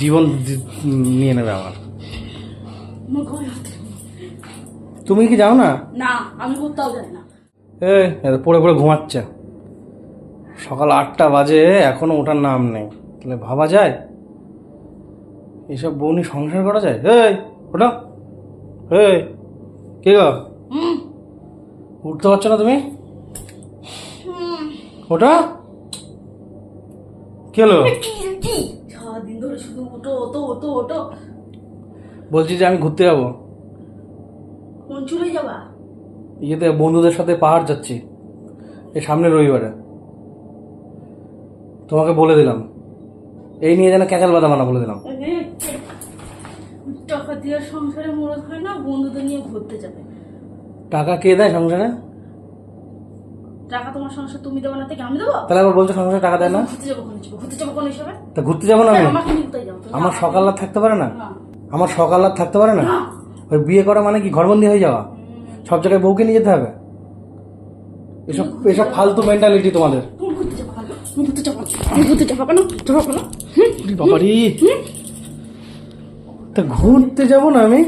জীবন নিয়ে নেবে আমার। তুমি কি যাও না? না আমি কোথাও যাই না। এই পড়ে পড়ে ঘুমাচ্ছে। সকাল আটটা বাজে এখনও ওটার নাম নেই। তাহলে ভাবা যায়? এসব বউনি সংসার করা যায়? এই ওটা এই কে গো? উঠতে পারছ না তুমি? ওটা কি হলো? কি কি সারাদিন ধরে শুধু ওটো ওটো ওটো ওটো। বলছি যে আমি ঘুরতে যাব। কোন চলে যাবা? ইয়েতে বন্ধুদের সাথে পাহাড় যাচ্ছি এই সামনে রবিবারে। তোমাকে বলে দিলাম। এই নিয়ে যেন ক্যাচাল বাদাম আনা বলে দিলাম। টাকা দিয়ে সংসারে মরদ হয় না বন্ধুদের নিয়ে ঘুরতে যাবে। টাকা কে দেয় সংসারে? টাকা তোমার সংসার তুমি দেবো না থেকে আমি দেবো? তাহলে আবার বলছো সংসারে টাকা দেয় না? ঘুরতে যাব কোন হিসেবে? ঘুরতে যাব কোন হিসেবে? তা ঘুরতে যাব না আমি? আমাকে নিয়ে কোথায় যাব? আমার সকাল রাত থাকতে পারে না। আমার সকাল রাত থাকতে পারে না। ওই বিয়ে করা মানে কি ঘরবন্দি হয়ে যাওয়া? সব জায়গায় বউকে নিয়ে যেতে হবে? এসব এসব ফালতু মেন্টালিটি তোমাদের। ঘুরতে যাব ঘুরতে যাব না। তুমি ঘুরতে যাব কেন যাব কেন বাবারি। তা ঘুরতে যাব না আমি?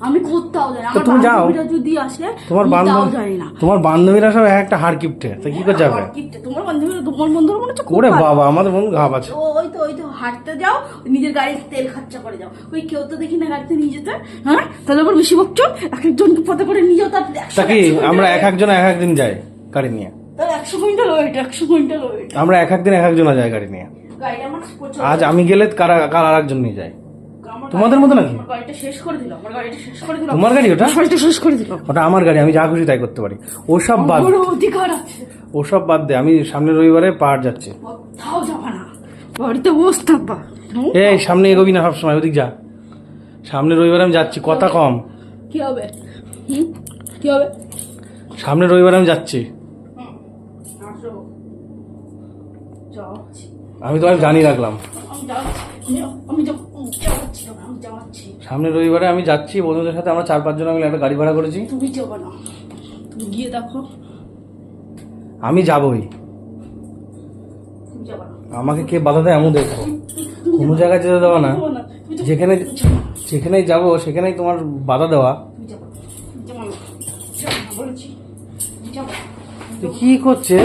আমি কোথাও যাই না। তা তুমি যাও। বান্ধবীরা যদি আসে তোমার আমি তাও বান্ধব যাই না। তোমার বান্ধবীরা সব এক একটা হার তা কি করে যাবে? আমার তোমার বান্ধবীরা তোমার বন্ধুরা মনে হচ্ছে ওরে। বাবা আমাদের বন্ধু ঘাপ আছে। ও, ওই তো ওই তো হাঁটতে যাও নিজের গাড়িতে তেল খরচা করে যাও। ওই কেউ তো দেখি না গাড়িতে নিয়ে যেতে। হ্যাঁ? তাহলে আবার বেশি বকছো? এক একজনকে পথে করে নিয়ে যাও তার তা কি আমরা এক একজন এক একদিন যাই গাড়ি নিয়ে। তার একশো কুইন্টাল ওয়েট একশো কুইন্টাল ওয়েট। আমরা এক একদিন এক একজন যাই গাড়ি নিয়ে। গাড়িটা আমার প্রচুর আজ আমি গেলে কারা কার আর একজন নিয়ে যায় তোমাদের মতো নাকি? আমার গাড়িটা শেষ করে দিল আমার গাড়িটা শেষ করে দিল। তোমার গাড়ি ওটা? গাড়িটা শেষ করে দিল। ওটা আমার গাড়ি আমি যা খুশি তাই করতে পারি। ওসব বাদ অধিকার আছে। ওসব বাদ দে আমি সামনের রবিবারে পাহাড় যাচ্ছি। কোথাও যাবা না। বাড়িতে বসে থাকবা। এই সামনে এগোবি না সবসময় ওদিক যা। সামনে রবিবারে আমি যাচ্ছি কথা কম। কি হবে? কি হবে? সামনে রবিবারে আমি যাচ্ছি। আমি তোমায় জানিয়ে রাখলাম। আমি যাচ্ছি সামনে রবিবারে আমি যাচ্ছি বন্ধুদের সাথে আমরা চার পাঁচজন মিলে একটা গাড়ি ভাড়া করেছি তুমি যাবে না তুমি গিয়ে দেখো আমি যাবই আমাকে কে বাধা দেয় এমন দেখো কোনো জায়গায় যেতে দেওয়া না যেখানে যেখানেই যাব সেখানেই তোমার বাধা দেওয়া কি করছে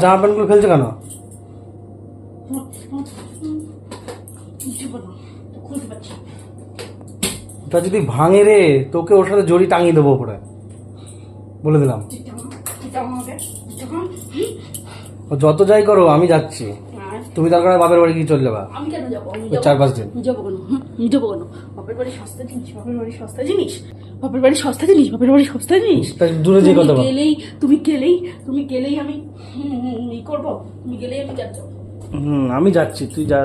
জামা প্যান্টগুলো ফেলছে কেন ওটা যদি ভাঙে রে তোকে ওর সাথে জড়ি টাঙিয়ে দেবো ওপরে। বলে দিলাম। যত যাই করো আমি যাচ্ছি। তুমি তার কারণে বাপের বাড়ি গিয়ে চলে যাবা। আমি কেন যাব? চার পাঁচ দিন। যাব কেন? যাব কেন? বাপের বাড়ি সস্তা জিনিস বাপের বাড়ি সস্তা জিনিস বাপের বাড়ি সস্তা জিনিস বাপের বাড়ি সস্তা জিনিস। তা দূরে যে কথা গেলেই তুমি গেলেই তুমি গেলেই আমি ই করব। তুমি গেলেই আমি যাব। হুম আমি যাচ্ছি তুই যা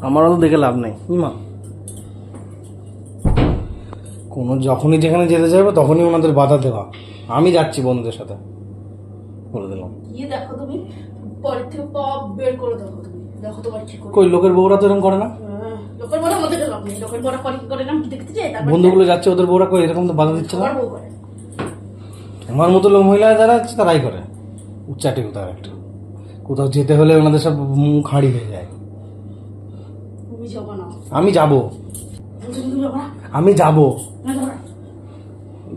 আমারও তো দেখে লাভ নেই। মা কোনো যখনই যেখানে যেতে চাইব তখনই ওনাদের বাধা দেওয়া। আমি যাচ্ছি বন্ধুদের সাথে। বলে দিলাম। গিয়ে দেখো তুমি। পরের থেকে পপ বের করে দেখো তুমি। দেখো তোমার কি করব। কই লোকের বউরা তো এরকম করে না? হ্যাঁ, লোকের বড় মধ্যে লাভ নেই। লোকের বড় করে করে না দেখতে চাই তারপর বন্ধুগুলো যাচ্ছে ওদের বউরা কই এরকম তো বাধা দিচ্ছে না? আমার মতো লোক মহিলা যারা আছে তারাই করে। উচ্চাটে কোথাও একটা। কোথাও যেতে হলে ওনাদের সব মুখ হাঁড়ি হয়ে যায়। আমি যাব। আমি যাব।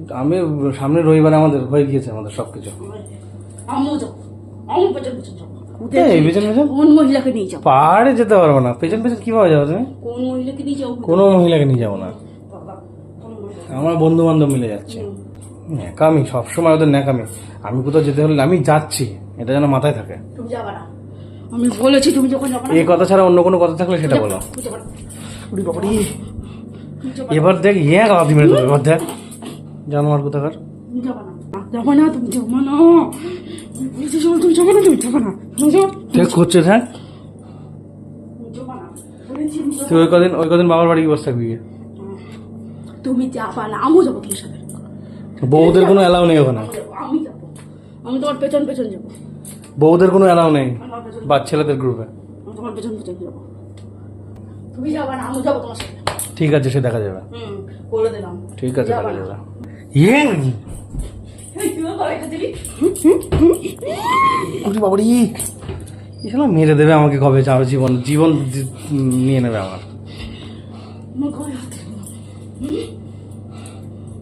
আমি সামনে রবিবারে আমাদের হয়ে গিয়েছে আমাদের সব কিছু পাহাড়ে যেতে পারব না। পেছন পেছন কীভাবে যাব তুমি? কোন মহিলাকে নিয়ে যাব? না। আমার বন্ধু বান্ধব মিলে যাচ্ছে। ন্যাকামি সবসময় ওদের ন্যাকামি। আমি কোথাও যেতে হলে আমি যাচ্ছি। এটা যেন মাথায় থাকে। তুমি যাবে না আমি বলেছি তুমি যখন যাবে না এই কথা ছাড়া অন্য কোনো কথা থাকলে সেটা বলো তুমি উড়ি। তুমি। এবার দেখ ইয়ে মেরে দেবো এবার দেখ জানোয়ার কোথাকার তুমি না যাবে না তুমি যাবে না তুমি যাবে না তুমি যাবে না দেখ করছে হ্যাঁ তুমি তুমি তুই ওই কদিন ওই কদিন বাবার বাড়ি বসে থাকবি। তুমি যাবা না আমিও যাব তোমার সাথে বউদের কোনো অ্যালাউ নেই ওখানে আমি আমি যাব আমি তোমার পেছন পেছন যাব বউদের কোনো অ্যালাউ নেই বা ছেলেদের গ্রুপে। তোমার পেছন পেছন যাব তুমি যাবে না আমি যাব তোমার সাথে। ঠিক আছে সে দেখা যাবে। হুম বলে দিলাম। ঠিক আছে দেখা যাবে ইয়ে বাবারি মেরে দেবে আমাকে কবে? যাবে জীবন জীবন নিয়ে নেবে আমার।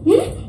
হুম?